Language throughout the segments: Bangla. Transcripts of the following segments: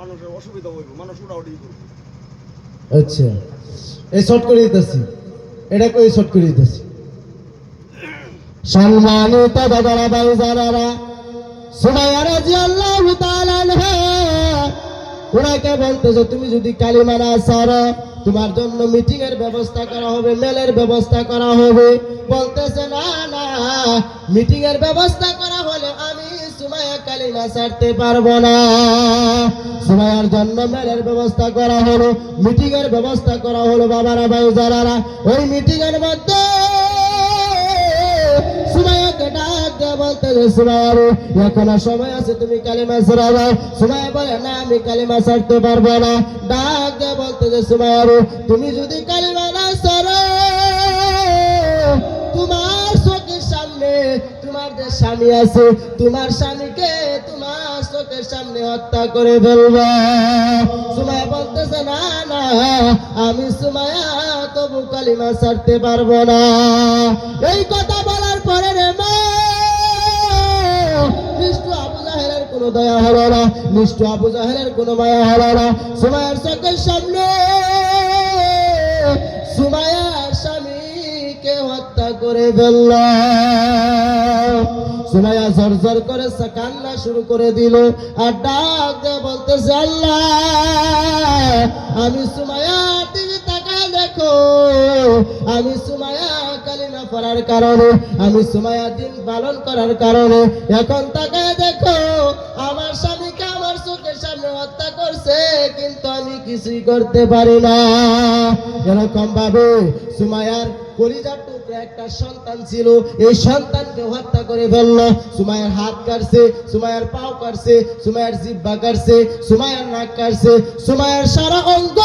মানুষের অসুবিধা হইব, মানুষ উড়াউড়ি করবে। আচ্ছা এই শর্ট করে দিতেছি। এটা কই শর্ট করে দিতেছি? সম্মানিত ভাই সুমাইয়া তাআলা ওনাকে বলতেছে, তুমি যদি কালিমা না সারো তোমার জন্য মিটিং এর ব্যবস্থা করা হবে মেলের ব্যবস্থা করা হবে। বলতেছে, না না মিটিং এর ব্যবস্থা করা সুমাইয়া কালিমা সারতে পারব না। সুমাইয়ার জন্য মেলের ব্যবস্থা করা হলো মিটিং এর ব্যবস্থা করা হলো বাবারা, ভাই যারা ওই মিটিং এর মধ্যে এখনও সময় আছে তুমি বলে, না, আমি কালিমা ছাড়তে পারব না। ডাক বলতে যে, সুমাইয়া রে, তুমি যদি কালিমা তোমার স্বামী আছে, তোমার স্বামীকে তোমার চোখের সামনে হত্যা করে ফেলব। সুমাইয়া বলতেছে, না না, আমি সুমাইয়া তবু কালিমা ছাড়তে পারব না। এই কথা বলার পরে রে মা কোনো দয়া না কোনো মায়া হলো না। সুমাইয়ার চোখের সামনে করে ফেলল সুমাইয়া ঝর ঝর করে কান্না শুরু করে দিল আর ডাক দিয়ে আল্লাহ, আমি সুমাইয়া দিকে তাকায় দেখো। আমি সুমাইয়া কালিমা পড়ার কারণে, আমি দিন পালন করার কারণে এখন তাকায় দেখো, আমার স্বামীকে আমার চোখের সামনে হত্যা করছে, কিন্তু আমি কিছুই করতে পারি না। এরকম ভাবে সুমাইয়ার কলিজার একটা সন্তান ছিল, এই সন্তানকে হত্যা করে ফেলল। সুমাইয়ার হাত কাটছে, সুমাইয়ার পাও কাটছে, সুমাইয়ার জিব্বা কাটছে, সুমাইয়ার নাক কাটছে, সুমাইয়ার সারা অঙ্গ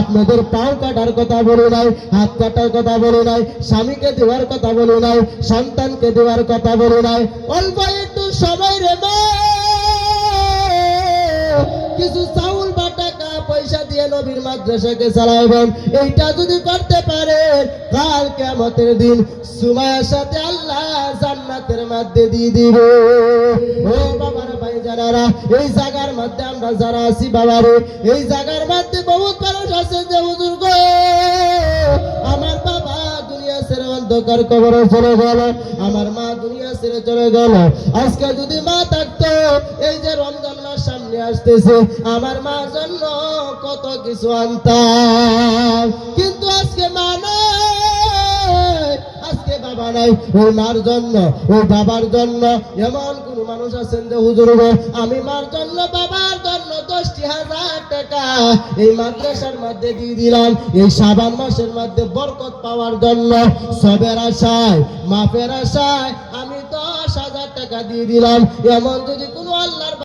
আপনাদের পাও কাটার কথা বলে নাই, হাত কাটার কথা বলে নাই, স্বামীকে দেওয়ার কথা বলে নাই, সন্তানকে দেওয়ার কথা বলে নাই। অল্প একটু সময় রে কিছু পয়সা দিয়ে নবীর মাদ্রাসাকে চালাইবেন, এইটা যদি করতে পারে কাল কেমতের দিন সুমায়ের সাথে আল্লাহ জান্নাতের মধ্যে দিয়ে দিবে। ও বাবার এই জায়গার মধ্যে আমরা যারা আছি এই জায়গার মধ্যে বহুত মানুষ আছে যে আমার বাবা দুনিয়া ছেড়ে অন্ধকার কবরে চলে গেল, আমার মা দুনিয়া ছেড়ে চলে গেল। আজকে যদি মা থাকতো এই যে রমজান মাস সামনে আসতেছে, আমার মার জন্য কত কিছু আনতাম। কিন্তু আজকে মা আজকে বাবা নাই। ওই মার জন্য ওই বাবার জন্য এমন কোন মানুষ আছেন যে, হুজুর আমি মার জন্য, বাবার জন্য দশটি হাজার টাকা এই মাদ্রাসার মধ্যে দিয়ে দিলাম। এই সাবান মাসের মধ্যে বরকত পাওয়ার জন্য সবের আশায়, মাফের আশায় আমি হাজার টাকা দিয়ে দিলাম। এমন যদি কোনো আল্লাহর